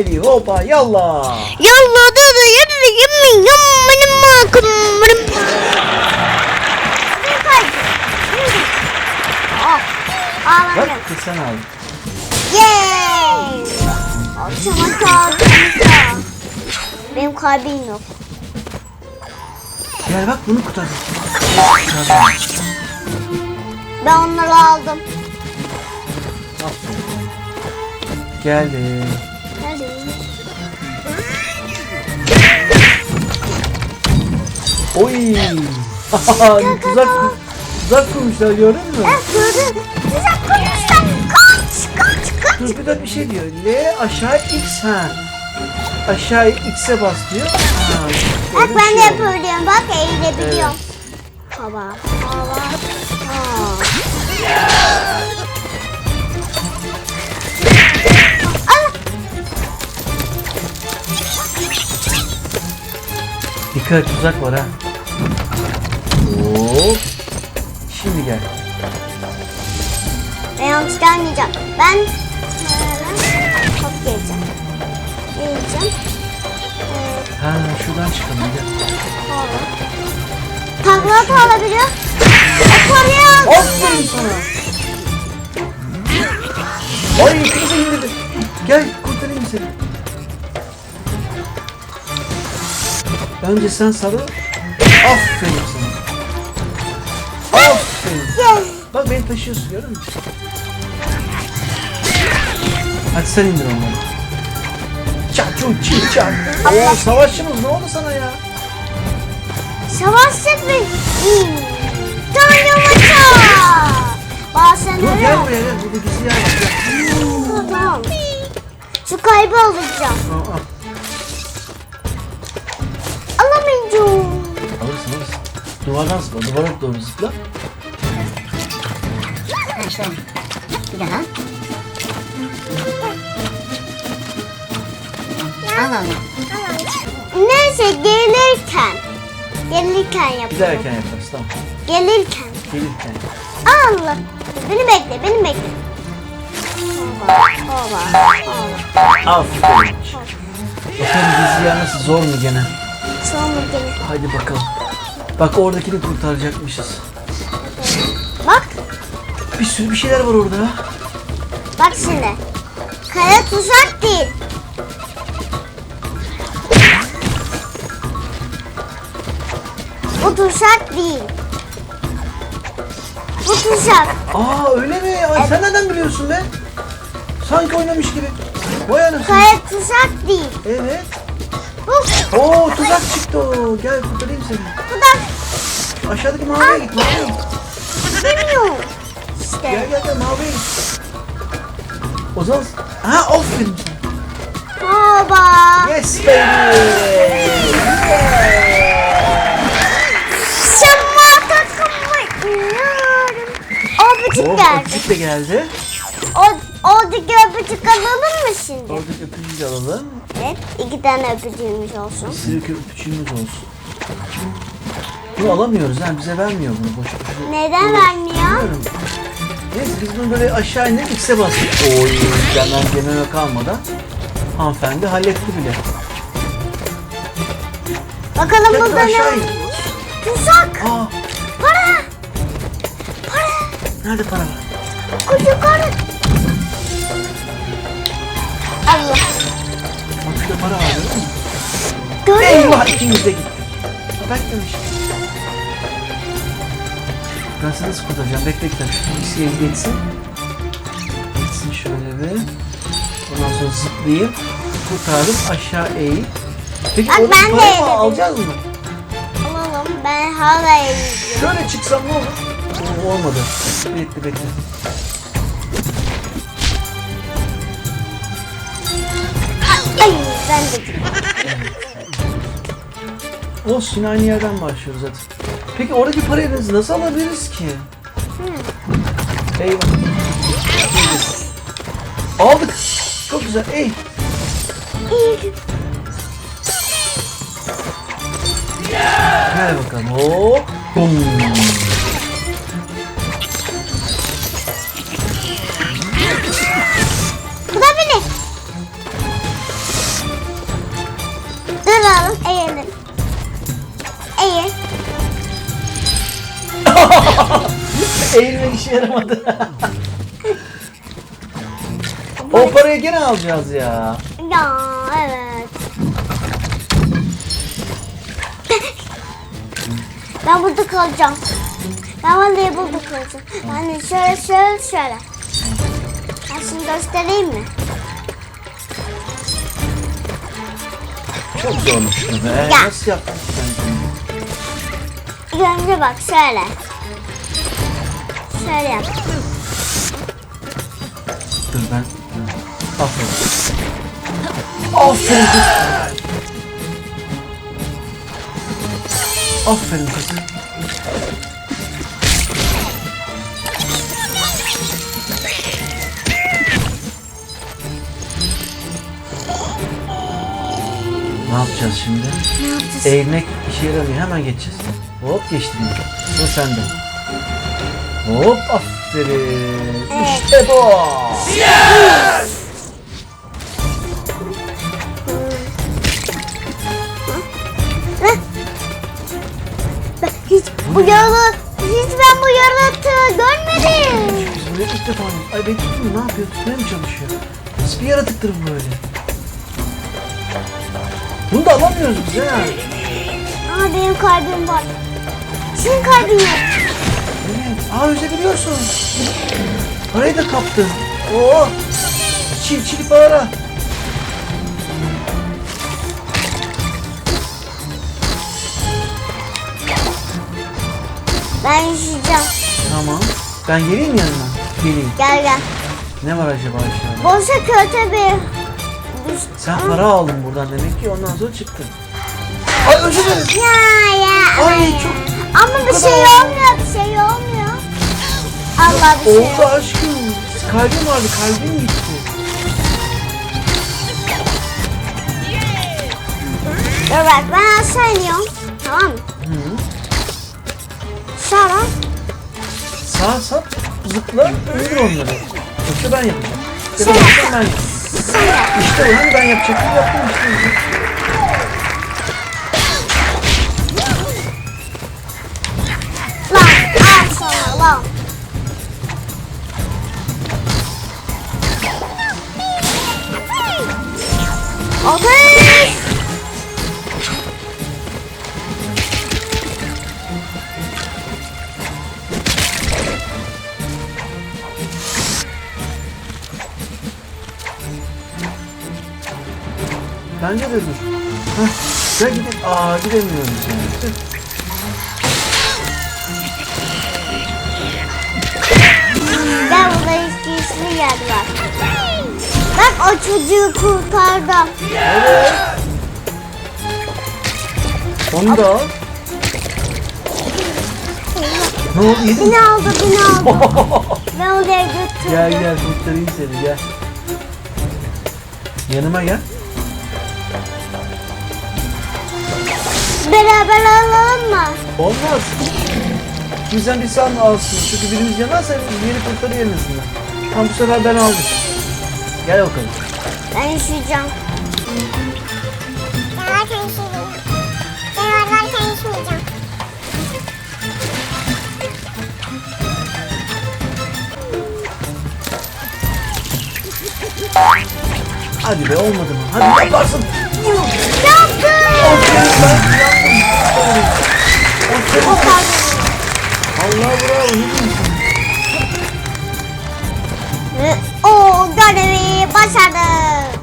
Haydi hopa yallah. Yallah dedi yedi yemin yammanım makım. Bak kız sen aldın. Yay! Akşama kaldı. Benim kalbim yok. Gel bak bunu kurtar. Ben onları aldım. Aferin. Oy. tuzak, tuzak kurmuşlar gördün mü? Evet gördün. Güzel konuştan. Kaç kaç kaç. Dur bir dakika bir şey diyor. L aşağı X ha. Aşağı X'e bas diyor. Ha, Bak bir ben şey de oldu. yapabiliyorum. Bak eğilebiliyorum. Baba. Baba. Allah. Dikkat tuzak var ha. Hop. Şimdi gel. Ben yanlış gelmeyeceğim. Ben şöyle geleceğim. Geleceğim. Evet, Ha şuradan çıkalım gel. Takla da alabiliyor. Koruyor. Aferin sana. Ay kızı indirdi. Gel kurtarayım seni. Önce sen sarıl. Aferin sana. Bak beni taşıyorsun görüyor musun? Hadi sen indir onları. Çaçu çi çak. Oo savaşçımız ne oldu sana ya? Savaşacak mı? Tanrı maça. Bazen Dur öyle. gel buraya gel. Burada gizli yer var. Tamam, Tamam. Şu kaybı alacağım. Tamam, al. Alamayacağım. Alırsın alırsın. Duvardan zıpla. Duvara doğru zıpla. Şöyle. Bir daha. Al al. Neyse gelirken. Gelirken yapalım. Giderken yaparız tamam. Gelirken. Gelirken. Allah. Beni bekle, beni bekle. Baba, baba, baba. Aferin. Bakalım yer nasıl zor mu gene? Sonra gene. Haydi bakalım. Bak oradakini kurtaracakmışız. Bir sürü bir şeyler var orada. bak şimdi. Kaya tuzak değil. Bu tuzak değil. Bu tuzak. Aa öyle mi? Ay, sen nereden biliyorsun be? Sanki oynamış gibi. Vay anasını. Kaya tuzak değil. Evet. Bu, Oo tuzak çıktı o. Gel kurtarayım seni. bu da Aşağıdaki maviye git maviye git. bilmiyorum. Gel İşte. gel gel maviye git. O zaman... Ha aferin. Baba. Yes baby. Şama takımı iniyorum. Buçuk Oh geldi. öpücük de geldi. O, oradaki öpücük alalım mı şimdi? Oradaki öpücüğü de alalım. Evet. iki tane öpücüğümüz olsun. Sirke öpücüğümüz olsun. Bunu alamıyoruz ha bize vermiyor bunu boş boş. Neden vermiyor? Bilmiyorum. Neyse biz bunu böyle aşağı indik X'e bastık. Oy benden dememe kalmadan hanımefendi halletti bile. Bakalım Gel burada ne aşağı var? in. Tuzak. Aa Para. Para. nerede para var? Koş yukarı. Allah. Bak şurada para var değil mi? Görüyor musun? Eyvah ikimiz de gittik. Bak demiş. Ben sana nasıl kurtaracağım? Bekle bekle. Şu bilgisayarı geçsin. Geçsin şöyle bir. Ondan sonra zıplayayım. Kurtardım. Aşağı eğil. Peki Bak ben de parayı mı alacağız mı? Alalım. Ben hala eğileceğim. Şöyle çıksam ne olur? Oo, olmadı. Bekle bekle. Ay ben de. Olsun aynı yerden başlıyoruz zaten. Peki oradaki parayı nasıl alabiliriz ki? Eyvah. Aldık. Çok güzel. Ey. Gel bakalım. Hop. Bum. Eğilmek işe yaramadı. o parayı gene alacağız ya. Ya evet. Ben burada kalacağım. Ben vallahi burada kalacağım. Yani şöyle şöyle şöyle. Ben şimdi göstereyim mi? Çok zormuş. Ya. Nasıl yaptın sen bunu? İlk önce bak şöyle. Şöyle yap. Dur ben. Aferin. Aferin kız. Aferin kızım. Ne yapacağız şimdi? Ne yapacağız? Eğilmek işe yaramıyor. Hemen geçeceğiz. Hop geçtim. Sıra sende. Hop aferin. İşte bu. Ben hiç bu yaralı, hiç ben bu yaratığı görmedim. Buraya ilk defa Ay ben tuttum ne yapıyor? Tutmaya mı çalışıyor? Nasıl bir yaratıktır bu böyle? Bunu da alamıyoruz biz ha. Aa benim kalbim var. Senin kalbin yok. Aa üzebiliyorsun. Parayı da kaptın. Oo. Çil çil para. Ben üşüyeceğim. Tamam. Ben geleyim yanına. Geleyim. Gel gel. Ne var acaba aşağıda? Boşa kötü bir... Sen para aldın buradan demek ki ondan sonra çıktın. Ay özür dilerim. Ya ya. Ay çok Ama bir şey olmuyor, bir şey olmuyor. Allah bir şey oldu aşkım. Kalbim vardı kalbim gitti. Dur bak ben aşağı iniyorum. Tamam mı? Hı. Sonra Sağ sap zıpla indir onları. Yoksa ben yapacağım. Ya da Şey yoksa ben yapacağım. İşte o hani ben yapacaktım yaptım işte. lan al sana lan. Okey. Bence de dur. Heh. Ya gidip aa gidemiyoruz yani. Tüh. Gel Bak o çocuğu kurtardım. Evet. Onu da al. Ne oldu? Beni aldı beni aldı. Ben oraya götürdüm. Gel gel kurtarayım seni gel. Yanıma gel. Beraber alalım mı? Olmaz. Bizden bir sen alsın. Çünkü birimiz yanarsa diğeri kurtarıyor en azından. Tam bu sefer ben aldım. Gel bakalım. Ben üşüyeceğim. Ben varken işleyeceğim. Ben varken işleyeceğim. Hadi be olmadı mı? Hadi yaparsın. Yaptım. Aferin ben. Aferin. Allah bravo. Ne diyorsun? Ve O görevi başardım.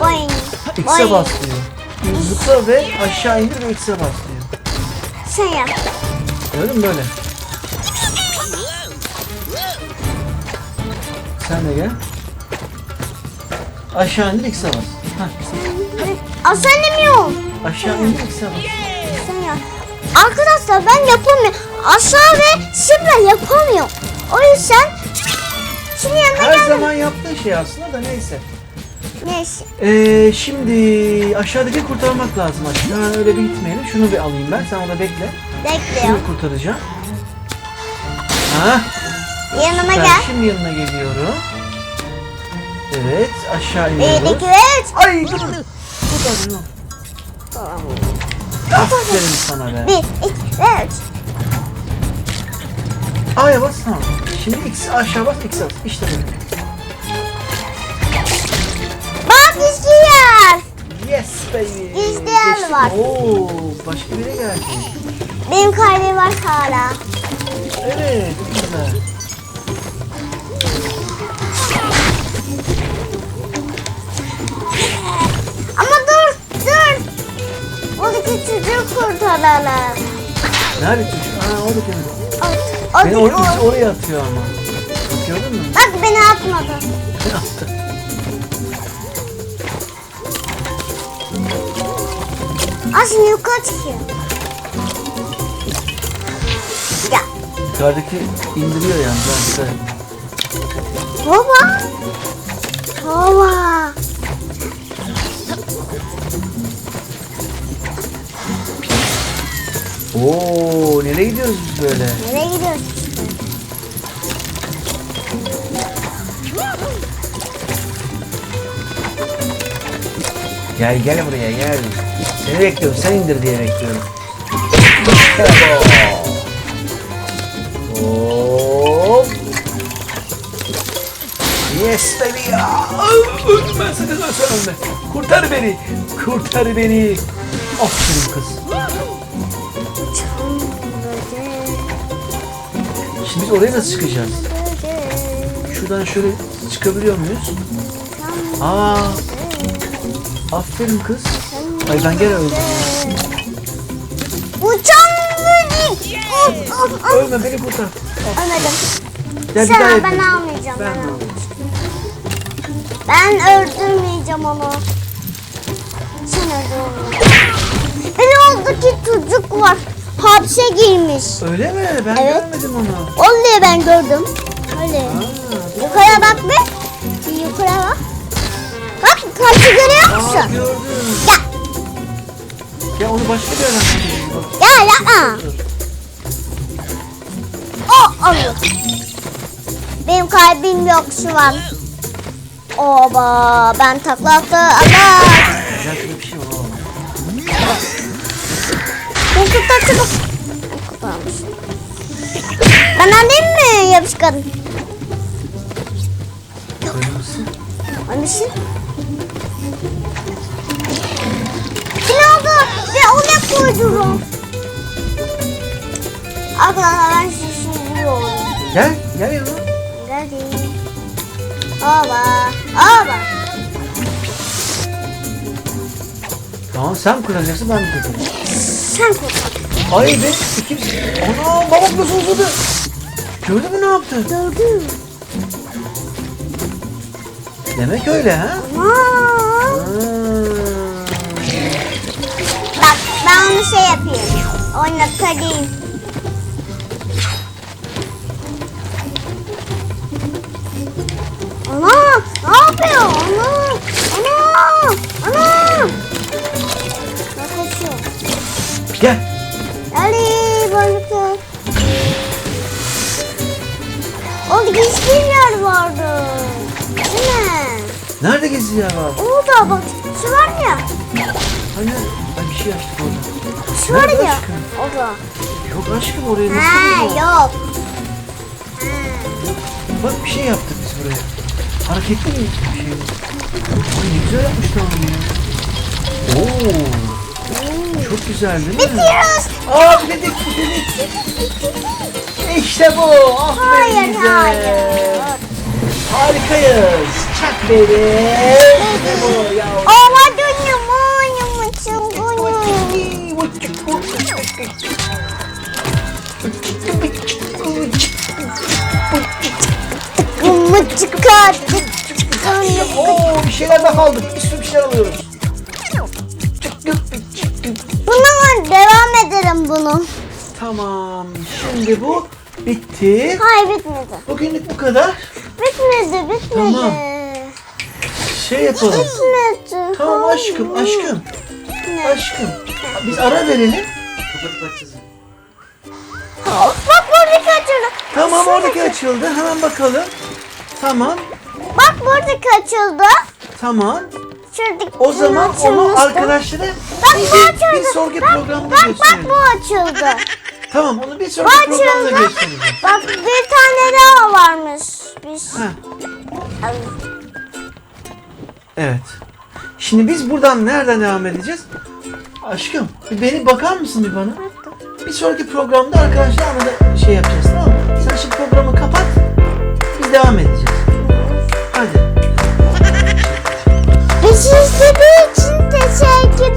Boing. X'e Boing. bas diyor. Zıpla ve aşağı indir ve X'e bas diyor. Sen yap. Gördün mü böyle? Sen de gel. Aşağı indir X'e bas. Heh. Aa, sen demiyorum. Aşağı indir X'e bas. Sen yap. Arkadaşlar ben yapamıyorum. Aşağı ve şimdi yapamıyorum. O yüzden şimdi yanına Her geldim. zaman yaptığın şey aslında da neyse. Neyse. Ee, şimdi aşağıdaki kurtarmak lazım. Aşağı öyle bir gitmeyelim. Şunu bir alayım ben. Sen ona bekle. Bekliyorum. Şunu kurtaracağım. Ha? Yanıma Ben gel. şimdi yanına geliyorum. Evet, aşağı Bir, iniyoruz. iki, üç. Ay dur. Kurtar bunu. Aferin sana be. Bir, iki, üç. A'ya bas tamam. Şimdi X aşağı bas X at. İşte böyle. Bak istiyor. Yes baby. İzleyen Geçtik. var. Oo, başka biri geldi. Benim kalbim var hala. Evet, güzel. Ama dur dur. Oradaki çocuğu kurtaralım. Nerede çocuk? Aa, orada kendi. O, Beni o, oraya, o- oraya atıyor ama. Gördün mü? Bak beni atmadı. Beni attı. Şimdi yukarı çıkıyor. Ya Yukarıdaki indiriyor dikkat et. baba. Baba. Oo, nereye gidiyoruz biz böyle? Nereye gidiyoruz? Gel gel buraya gel. Seni bekliyorum. Sen indir diye bekliyorum. Hop. Yes baby ya. Öldüm ben sen ölme. Kurtar beni. Kurtar beni. Aferin kız. Biz oraya nasıl çıkacağız? Şuradan şöyle çıkabiliyor muyuz? Aa. Aferin kız. Ay ben gene öldüm. Uçan müzik. Of, of, of. Ölme beni kurtar. Ölmedim. Gel bir daha Sen ben yapayım. almayacağım. Ben Ben, ben öldürmeyeceğim onu. Sen öldür Bir oradaki çocuk var. Hapse girmiş. Öyle mi? Ben Evet. görmedim onu. Onu ben gördüm. Öyle. Yukarı bak be. Bir yukarı bak. Bak karşı görüyor Aa, musun? gördüm. Ya, Ya onu başka bir yerden ya yapma. O alıyor. Benim kalbim yok şu an. Oba ben takla attı. Allah. Güzel Kurtar çabuk. Kurtarmış. Ben alayım mı yapışkan? Anlaşın. Ne oldu? Ve oraya koydum. Arkadaşlar ben şişiriyorum. Gel, gel yanıma. Geldim. Oba. Oba. Tamam sen kuracaksın ben de kurtaracağım. Sen kurtar. Ay ben iki... Ana babam nasıl uzadı? Gördün mü ne yaptı? Gördüm. Demek öyle ha? Aa. Bak ben onu şey yapayım. Oynatayım. Ana ne yapıyor? Ana Orada gizli yer vardı. Değil mi? Nerede gizli yer var? Orada bak şu var ya. Hani ay bir şey açtık orada. Şu var Nerede ya. aşkım? Orada. Yok aşkım oraya nasıl Ha gidiyor? yok. Bak bir şey yaptık biz buraya. Hareketli mi bir şey? Ay ne güzel yapmışlar onu ya. Oo. Çok güzel değil mi? Bitiyoruz. Aa dedik dedik. İşte bu. Aferin Hayır bize. hayır. Harikayız. Çak beni. İşte bu ya. Ama bunu. Bunu çıkarttık. Oo bir şeyler daha aldık. Bir sürü bir şeyler alıyoruz. Buna devam edelim bunu. Tamam. Şimdi bu bitti. Hayır bitmedi. Bugünlük bu kadar. Bitmedi bitmedi. Tamam. Şey yapalım. Bitmedi. Tamam aşkım, aşkım, Ne? aşkım. Biz ara verelim. Bak buradaki açıldı. Tamam oradaki açıldı. Hemen bakalım. Tamam, Bak buradaki açıldı. tamam. Şuradaki O zaman onu açılmıştı. arkadaşlara Bak bir, bu açıldı. bir sonraki bak, programda bak, bak gösterelim. bu açıldı. Tamam onu bir sonraki Bak programda göstereceğim. Bak bir tane daha varmış. Biz. Ha, evet. Şimdi biz buradan nereden devam edeceğiz? Aşkım bir beni bakar mısın bir bana? Bir sonraki programda arkadaşlarla da şey yapacağız tamam mı? Sen şimdi programı kapat. Biz devam edeceğiz. Hadi. Bizi izlediği için teşekkür